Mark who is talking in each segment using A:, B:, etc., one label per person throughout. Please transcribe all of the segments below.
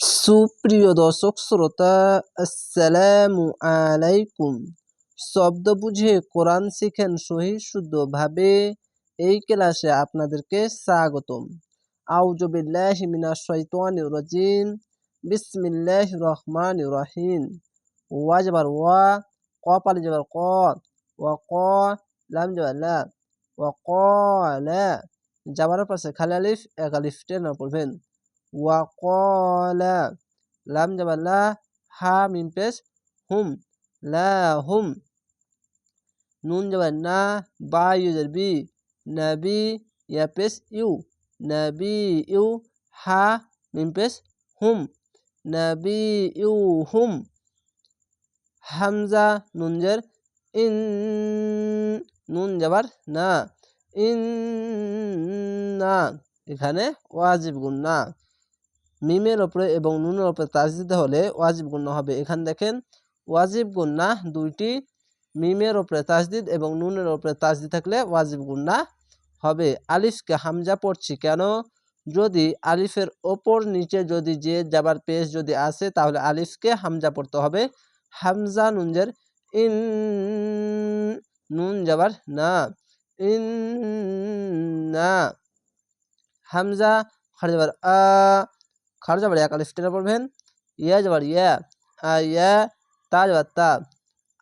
A: সুপ্রিয় দর্শক শ্রোতা আসসালামু আলাইকুম। শব্দ বুঝে কোরআন শিখেন সহি শুদ্ধভাবে এই ক্লাসে আপনাদেরকে স্বাগতম। আউজবিল্লাহ মিনাশ শাইতানির রাজিম। বিসমিল্লাহ রহমান রহিম। ওয়া যাবার ওয়া ক পালি যাবার ক ওয়া ক, লাম যাবার লা, ওয়া ক, লা যাবার পাশে খালি আলিফ, এক আলিফ টেনে পড়বেন। ওয়াকলা লাম যাবার লা হা মিম হুম লা হুম নুন যাবার না বা ইউজার বি নাবি ইয়া পেশ ইউ নাবি ইউ হা মিম পেশ হুম নাবি ইউ হুম হামজা নুনজের ইন নুন যাবার না ইন না এখানে ওয়াজিব গুণ না। মিমের ওপরে এবং নুনের ওপরে তাজ দিতে হলে ওয়াজিব গুন্না হবে। এখানে দেখেন, ওয়াজিব গুন্না দুইটি মিমের ওপরে তাজদিদ এবং নুনের ওপরে তাজদিদ থাকলে ওয়াজিব গুন্না হবে। আলিফকে হামজা পড়ছি কেন? যদি আলিফের ওপর নিচে যদি যে যাবার পেশ যদি আসে তাহলে আলিফকে হামজা পড়তে হবে। হামজা নুনজের ইন, নুন যাবার না, ইন, না। হামজা যাবার আ খার যাবার এক আলিফ টেনে পড়বেন ইয়া যাবার, ইয়া। আয়া তা যাবার, তা।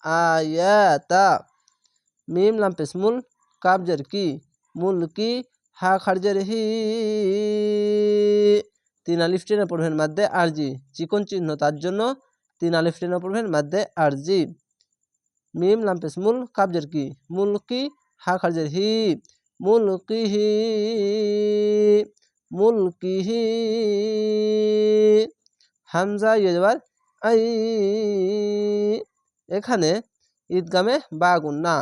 A: আয়া তা। মিম লাম মুল কাবজের কি? মুল কি? হা খারজের হি। তিন আলিফ টেনে পড়বেন মাধ্যে আরজি চিকন চিহ্ন, তার জন্য তিন আলিফ টেনে পড়বেন মাধ্যে আরজি মিম লাম পেশ মুল কাবজের কি? মুল কি? হা খারজের হি। মুল কি হি? মুলকিহি। হামজা ইয়েজবার আই। এখানে ঈদগামে বাগুন্না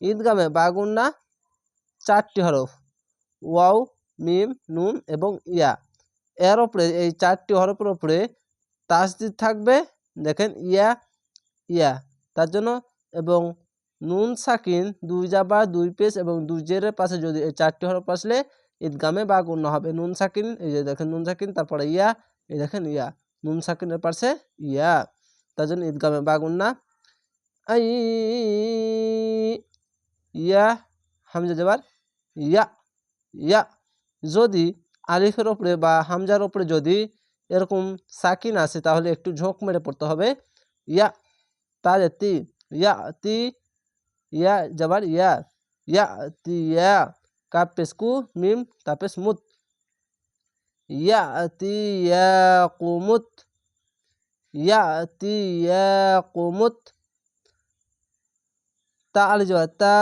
A: ঈদগামে বাগুন না, চারটি হরফ। ওয়াও, মিম, নুন এবং ইয়া। এর ওপরে এই চারটি হরফের ওপরে তাসদিদ থাকবে। দেখেন, ইয়া ইয়া। তার জন্য এবং নুন সাকিন, দুই জাবা, দুই পেস এবং দুই জেরের পাশে যদি এই চারটি হরফ আসলে ঈদগামে বা গুণ হবে। নুন, সাকিন, এই যে দেখেন নুন, সাকিন, তারপরে ইয়া, এই দেখেন ইয়া, নুন, সাকিনের পাশে ইয়া। তার জন্য ঈদগামে বা গুণ না। আই, ইয়া, হামজা যাবার ইয়া ইয়া। যদি আলিফের ওপরে বা হামজার ওপরে যদি এরকম সাকিন আসে তাহলে একটু ঝোঁক মেরে পড়তে হবে। ইয়া তাজ তি ইয়া তি, ইয়া যাবার ইয়া ইয়া, তি, ইয়া। Kap pesku mim, tapes mut. Ya'ti yaqumut. Ya'ti yaqumut. তা আলি যাওয়া তা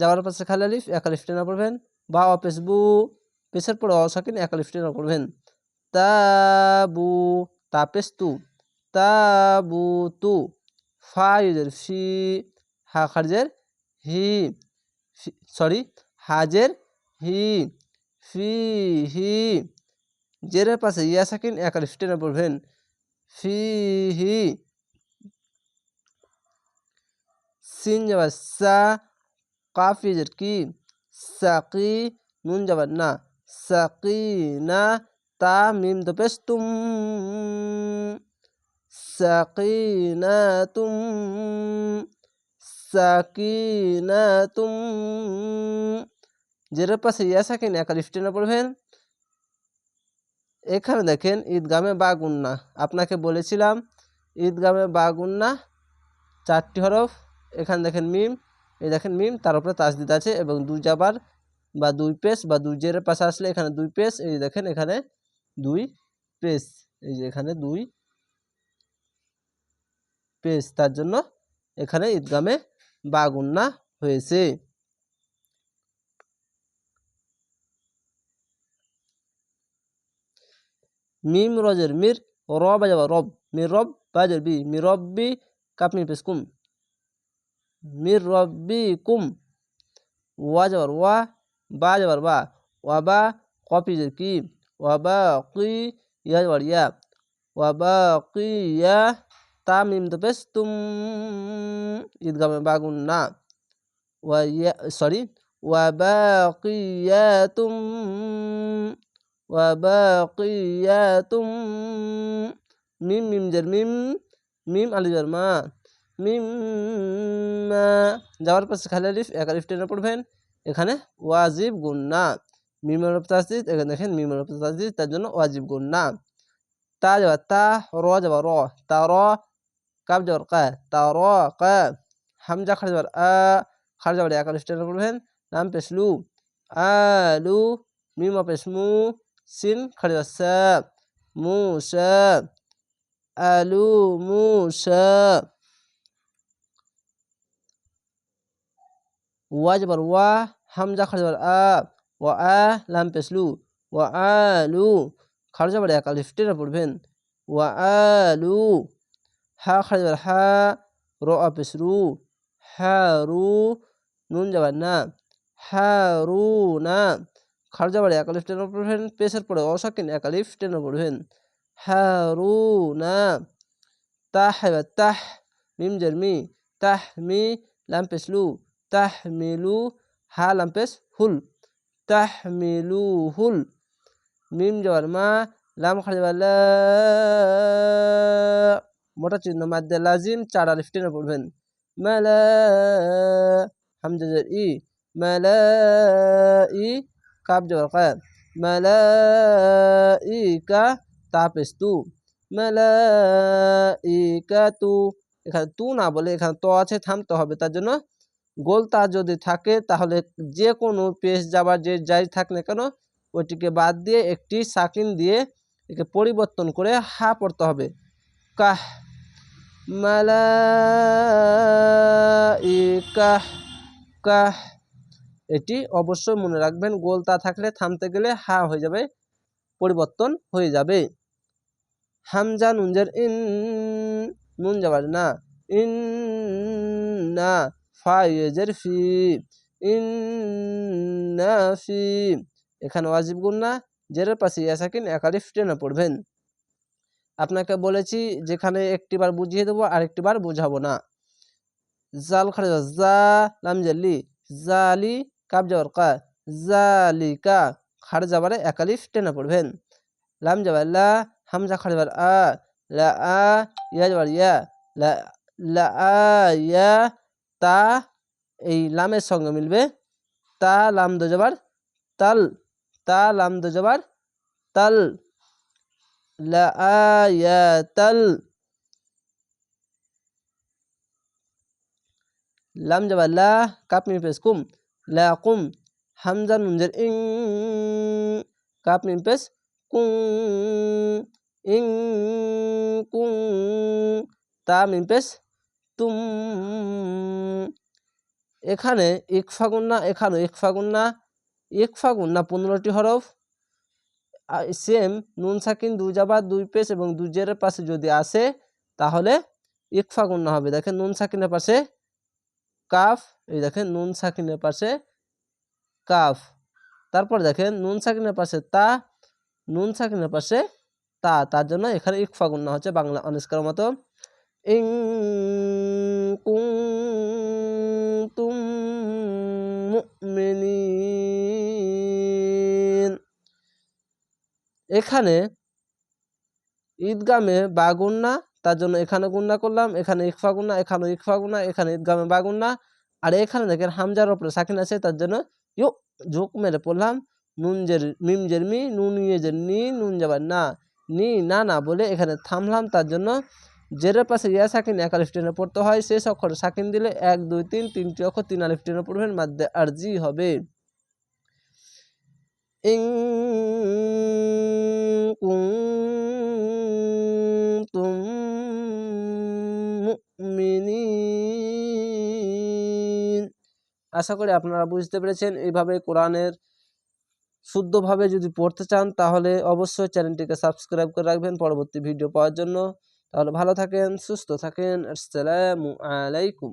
A: যাওয়ার পাশে খালি আলিফ এক আলিফ টেনা পড়বেন বা অপেস বু পেশের পরে অসাকিন এক আলিফ টেনা পড়বেন তাবু তাপেস তু তাবু তু ফা ইউজের ফি হা খারজের হি সরি হাজের হি ফি হি জেরের পাশে ইয়া সাকিন এক আলিফ টেনে পড়বেন ফি হি সিন যাবার সা কাফিজের কি সাকি নুন যাবার না সাকি না তা মিম তো পেশ তুম সাকি না তুম সাকিনাতুম জেরের পাশে ইয়া সাকিন এক আলিফ টেনে পড়বেন। এখানে দেখেন, ঈদগামে বা গুন্না আপনাকে বলেছিলাম, ঈদগামে বা গুন্না চারটি হরফ। এখানে দেখেন মিম, এই দেখেন মিম, তার উপরে তাসদিদ আছে এবং দুই জাবার বা দুই পেস বা দুই জেরের পাশে আসলে এখানে দুই পেস এই দেখেন এখানে দুই পেস এই যে এখানে দুই পেস তার জন্য এখানে ঈদগামে বা গুন্না হয়েছে। মিম রজের, মির র বাজাবা রব, মির রব বাজার বি, মির রব্বি কাপনি পেস কুম। মির রব্বি কুম, ওয়া যাবার ওয়া, বা যাবার বা, ওয়া বা কপি কি, ওয়া বা কি ইয়া যাবার ইয়া, ওয়া বা কি ইয়া তামিম তো পেস তুম ঈদগামে বাগুন না, ওয়া সরি, ওয়া বাকিয়াতুম وباقيات মিম মিম জের মিম মিম আলিজার মা মিম যাওয়ার পাশে খালি আলিফ এক আলিফ টেনে পড়বেন এখানে ওয়াজিব গুন্না মিমের তাসদিদ এখানে দেখেন মিমের তাসদিদ তার জন্য ওয়াজিব গুন্না তা যাবা তা র যাবা র তা র কাব যাবার কা তা র কা হামজা খাড়া যাবার আ খাড়া যাবার এক আলিফ টেনে পড়বেন নাম পেশলু আলু মিম পেশমু সিন যাবার সা মুসা আলু মুসা ওয়া যাবার ওয়া হামজা যাবার আ ওয়া আ লাম পেশলু ওয়া আলু খাড়া যাবার এক আলিফ টেনে পড়বেন ওয়া আলু হা যাবার হা র পেশরু হারু নুন যাবার না হারু না খাড়া যাবার এক আলিফ টেনে পড়বেন পেশের পরে অসাকিন এক আলিফ টেনে পড়বেন হারু না তাহ তাহ মিম জারমি, তাহ মি লাম্পেস লু, তাহ মিলু হা লাম্পেস হুল, তাহ মিলু হুল, মিম যাবার মা, লাম খাড়া যাবার লা মোটা চিহ্ন মাদ্দে লাজিম, চার আলিফ টেনে পড়বেন মালা হামজা ই, মালা ই কাব যাবার কা মালা ই কা তাপেস্তু। মালা ই কা তু। এখানে তু না বলে এখানে তো আছে, থামতে হবে। তার জন্য গোল তা যদি থাকে, তাহলে যে কোনো পেশ যাবার যে যাই থাক না কেন, ওইটিকে বাদ দিয়ে একটি সাকিন দিয়ে একে পরিবর্তন করে হা পড়তে হবে। কাহ। মালাইকাহ কাহ। এটি অবশ্যই মনে রাখবেন, গোল তা থাকলে থামতে গেলে হা হয়ে যাবে, পরিবর্তন হয়ে যাবে। হামজা নুনজের ইন, নুন যাবার না, ইন না ফাইজের ফি, ইন না ফি। এখানে ওয়াজিব গুণ না, জেরের পাশে ইয়াসাকিন একালিফ টেনে পড়বেন। আপনাকে বলেছি, যেখানে একটিবার বুঝিয়ে দেবো আরেকটিবার বুঝাবো না। জাল খাড়া জা লাম জালি জালি কাব যাবার কা জালিকা খাড় যাবারে একালিফ টেনে পড়বেন। লাম যাবার লা, হামজা খাড় যাবার আ, লা, আ, ইয়া যাবার ইয়া, লা লা, আ, ইয়া, তা, এই লামের সঙ্গে মিলবে। তা, লাম দো যাবার তাল, তা, লাম দো যাবার তাল লাআয়াতাল লাম যাবা লা, কাপ মিম পেশ কুম। লাকুম হামজা নুনজের ইং কাপ মিম কুং ইং কুং তা মিম তুম এখানে ইকফা গুন্না এখানে ইকফা গুন্না ইকফা গুন্না পনেরোটি হরফ। সেম নুন, সাকিন, দুই জাবার দুই পেশ এবং দুই পাশে যদি আসে তাহলে ইকফা গুন্না হবে। দেখেন নুন, সাকিনের পাশে কাফ এই দেখেন নুন সাকিনের পাশে কাফ। তারপর দেখেন নুন সাকিনের পাশে তা, নুন সাকিনের পাশে তা। তার জন্য এখানে ইকফা গুন্না হচ্ছে বাংলা অনিষ্কার মতো। ইং তুম এখানে ঈদগামে বা গুন্না তার জন্য এখানে গুন্না করলাম, এখানে ইকফা গুন্না এখানে ইকফা গুন্না এখানে ঈদগামে বা গুন্না আর এখানে দেখেন হামজার ওপরে সাকিন আছে, তার জন্য ইউ ঝোঁক মেরে পড়লাম। নুন জের, মিম জের মি, নুন ইয়ে নি, নুন যাবার না, নি, না না বলে এখানে থামলাম। তার জন্য জেরের পাশে ইয়া সাকিন এক আলিফ টেনে পড়তে হয়, শেষ অক্ষরে সাকিন দিলে এক, দুই, তিন, তিনটি অক্ষর তিন আলিফ টেনে পড়বেন মাধ্যে আরজি হবে। ইং কুনতুম মুমিনিন আশা করি আপনারা বুঝতে পেরেছেন। এইভাবে কোরআনের শুদ্ধভাবে যদি পড়তে চান, তাহলে অবশ্যই চ্যানেলটিকে সাবস্ক্রাইব করে রাখবেন পরবর্তী ভিডিও পাওয়ার জন্য। তাহলে ভালো থাকেন, সুস্থ থাকেন। আসসালামু আলাইকুম।